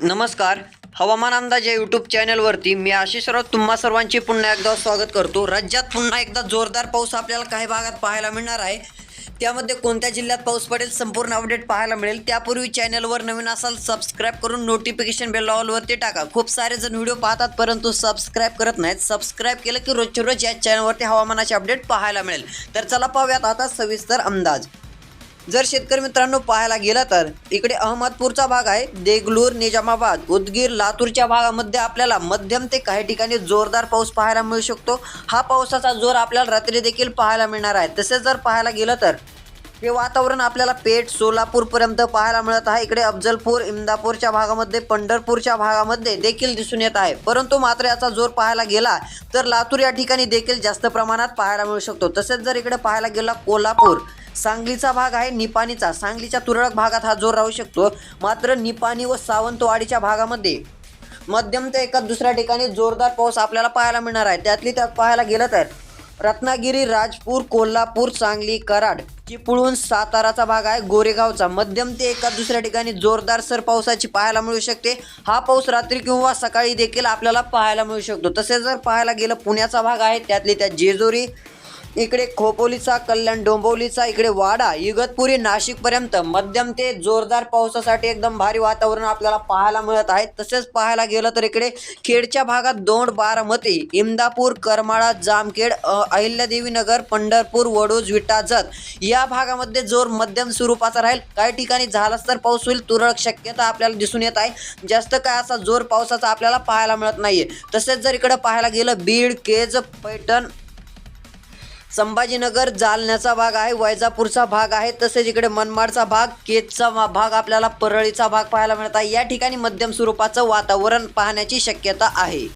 नमस्कार. हवामान अंदाज या यूट्यूब चॅनलवरती मी आशिष राऊत. तुम्हा सर्वांचे पुन्हा एकदा स्वागत करतो. राज्यात पुन्हा एकदा जोरदार पाऊस आपल्याला काही भागात पाहायला मिळणार आहे. त्यामध्ये कोणत्या जिल्ह्यात पाऊस पडेल संपूर्ण अपडेट पाहायला मिळेल. त्यापूर्वी चॅनलवर नवीन असाल सबस्क्राईब करून नोटिफिकेशन बेल ऑलवरती टाका. खूप सारे जण व्हिडिओ पाहतात परंतु सबस्क्राईब करत नाहीत. सबस्क्राईब केलं की रोजच्या रोज या चॅनलवरती हवामानाचे अपडेट पाहायला मिळेल. तर चला पाहूयात आता सविस्तर अंदाज. जर शेतकरी मित्रांनो पाहायला गेला तर इकडे अहमदपूरचा भाग आहे देगलूर निजामाबाद उदगीर लातूरच्या भागामध्ये आपल्याला मध्यम ते काही ठिकाणी जोरदार पाऊस पाहायला मिळू शकतो. हा पावसाचा जोर आपल्याला रात्री देखील पाहायला मिळणार आहे. तसेच जर पाहायला गेलं तर हे वातावरण आपल्याला पेठ सोलापूरपर्यंत पाहायला मिळत आहे. इकडे अफजलपूर इंदापूरच्या भागामध्ये पंढरपूरच्या भागामध्ये देखील दिसून येत आहे. परंतु मात्र याचा जोर पाहायला गेला तर लातूर या ठिकाणी देखील जास्त प्रमाणात पाहायला मिळू शकतो. तसेच जर इकडे पाहायला गेला कोल्हापूर सांगलीचा भाग आहे निपाणीचा. सांगलीच्या तुरळक भागात हा जोर राहू शकतो. मात्र निपाणी व सावंतवाडीच्या भागामध्ये मध्यम ते एका दुसऱ्या ठिकाणी जोरदार पाऊस आपल्याला पाहायला मिळणार आहे. त्यातली त्यात पाहायला गेलं तर रत्नागिरी राजपूर कोल्हापूर सांगली कराड चिपळूण साताराचा भाग आहे. गोरेगावचा मध्यम ते एका दुसऱ्या ठिकाणी जोरदार सर पावसाची पाहायला मिळू शकते. हा पाऊस रात्री किंवा सकाळी देखील आपल्याला पाहायला मिळू शकतो. तसेच जर पाहायला गेलं पुण्याचा भाग आहे त्यातली त्यात जेजुरी इकडे खोपोलीचा कल्याण डोंबवलीचा इकडे वाडा इगतपुरी नाशिकपर्यंत मध्यम ते जोरदार पावसासाठी एकदम भारी वातावरण आपल्याला पाहायला मिळत आहे. तसेच पाहायला गेलं तर इकडे खेडच्या भागात दोंड बारामती इमदापूर करमाळा जामखेड अहिल्यादेवी नगर पंढरपूर वडूज विटा जत या भागामध्ये जोर मध्यम स्वरूपाचा राहील. काही ठिकाणी झालाच तर पाऊस होईल तुरळक शक्यता आपल्याला दिसून येत आहे. जास्त काय असा जोर पावसाचा आपल्याला पाहायला मिळत नाहीये. तसेच जर इकडे पाहायला गेलं बीड केज पैठण संभाजीनगर जालन्याचा भाग आहे वैजापूरचा भाग आहे तसेच इकडे मनमाडचा भाग केजचा भाग आपल्याला परळीचा भाग पाहायला मिळत आहे. या ठिकाणी मध्यम स्वरूपाचं वातावरण पाहण्याची शक्यता आहे.